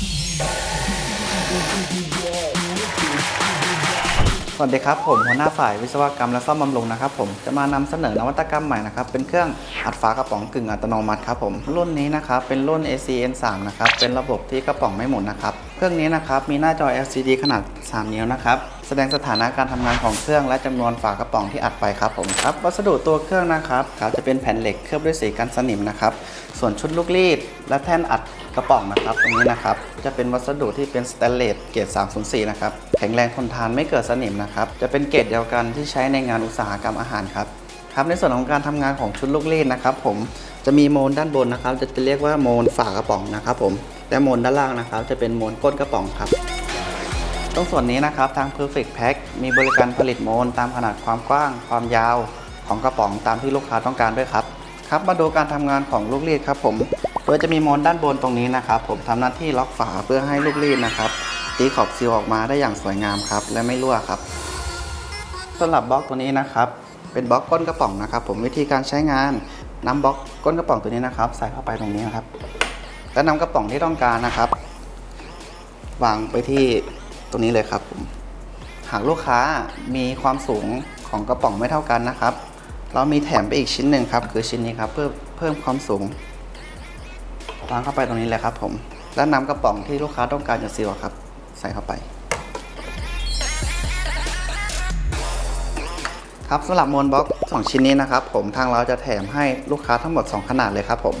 สวัสดีครับผมหัวหน้าฝ่ายวิศวกรรมและซ่อมบำรุงนะครับผมจะมานำเสนอนวัตกรรมใหม่นะครับเป็นเครื่องอัดฝากระป๋องกึ่งอัตโนมัติครับผมรุ่นนี้นะครับเป็นรุ่น ACN 3 นะครับเป็นระบบที่กระป๋องไม่หมุนนะครับเครื่องนี้นะครับมีหน้าจอ LCD ขนาด 3 นิ้วนะครับ แสดงสถานะการทำงานของเครื่องและจำนวนฝากระป๋องที่อัดไปครับผมครับวัสดุตัวเครื่องนะครับครับจะเป็นแผ่นเหล็กเคลือบด้วยสีกันสนิมนะครับ ส่วนชุดลูกรีดและแท่นอัดกระป๋องนะครับ ตรงนี้นะครับจะเป็นวัสดุที่เป็นสแตนเลสเกรด 304 นะครับแข็งแรงทนทานไม่เกิดสนิมนะครับจะเป็นเกรดเดียวกันที่ใช้ในงานอุตสาหกรรมอาหารครับครับในส่วนของการทำงานของชุดลูกรีดนะครับ ผมจะมีโมนด้านบนนะครับ จะเรียกว่าโมนฝากระป๋องนะครับ ผมและโมนด้านล่างนะครับ จะเป็นโมนก้นกระป๋องครับ ตรงส่วนนี้นะครับทาง Perfect Pack มีบริการผลิตโมนตามขนาดความกว้าง ความยาวของกระป๋องตามที่ลูกค้าต้องการด้วยครับครับมาดูการทำงานของลูกรีดครับผมโดยจะมีโมนด้านบนตรงนี้นะครับผมทำหน้าที่ล็อกฝาเพื่อให้ลูกรีดนะครับตีขอบซีลออกมาได้อย่างสวยงามครับ และไม่รั่วครับสำหรับบล็อกตัวนี้นะครับ เป็นบล็อกก้นกระป๋องนะครับ ผมวิธีการใช้งานนำบล็อกก้นกระป๋องตัวนี้นะครับ ใส่เข้าไปตรงนี้นะครับ แล้วนำกระป๋องที่ต้องการนะครับ วางไปที่ ตรงนี้เลยครับผมหากลูกค้ามีความสูงของกระป๋องไม่เท่ากันนะครับ เรามีแถมไปอีกชิ้นหนึ่งครับ คือชิ้นนี้ครับเพื่อเพิ่มความสูงวางเข้าไปตรงนี้เลยครับผม แล้วนำกระป๋องที่ลูกค้าต้องการจะซีลครับ ใส่เข้าไป ครับสำหรับมวลบล็อกสองชิ้นนี้นะครับ ผมทางเราจะแถมให้ลูกค้าทั้งหมด 2 ขนาดเลยครับผม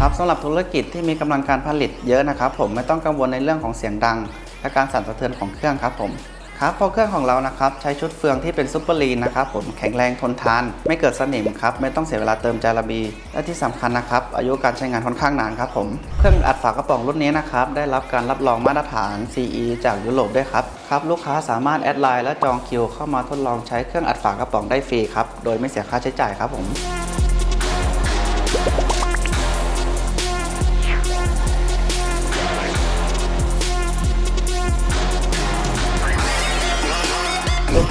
ครับสำหรับธุรกิจที่มีกำลังการผลิตเยอะนะครับ ผมไม่ต้องกังวลในเรื่องของเสียงดัง และการสั่นสะเทือนของเครื่องครับผมครับพราะเครื่องของเรานะครับใช้ชุดเฟืองที่เป็นซุปเปอร์ลีนนะครับผมแข็งแรงทนทาน ไม่เกิดสนิมครับไม่ต้องเสียเวลาเติมจาระบี และที่สำคัญนะครับอายุการใช้งานค่อนข้างนานครับผมเครื่องอัดฝากระป๋องรุ่นนี้นะครับได้รับการรับรองมาตรฐาน CE จากยุโรปด้วยครับครับลูกค้าสามารถแอดไลน์และจองคิวเข้ามาทดลองใช้เครื่องอัดฝากระป๋องได้ฟรีครับโดยไม่เสียค่าใช้จ่ายครับผม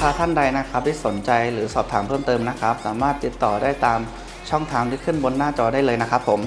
ค้าท่านใดนะครับที่สนใจหรือสอบถามเพิ่มเติมนะครับ สามารถติดต่อได้ตามช่องทางที่ขึ้นบนหน้าจอได้เลยนะครับผม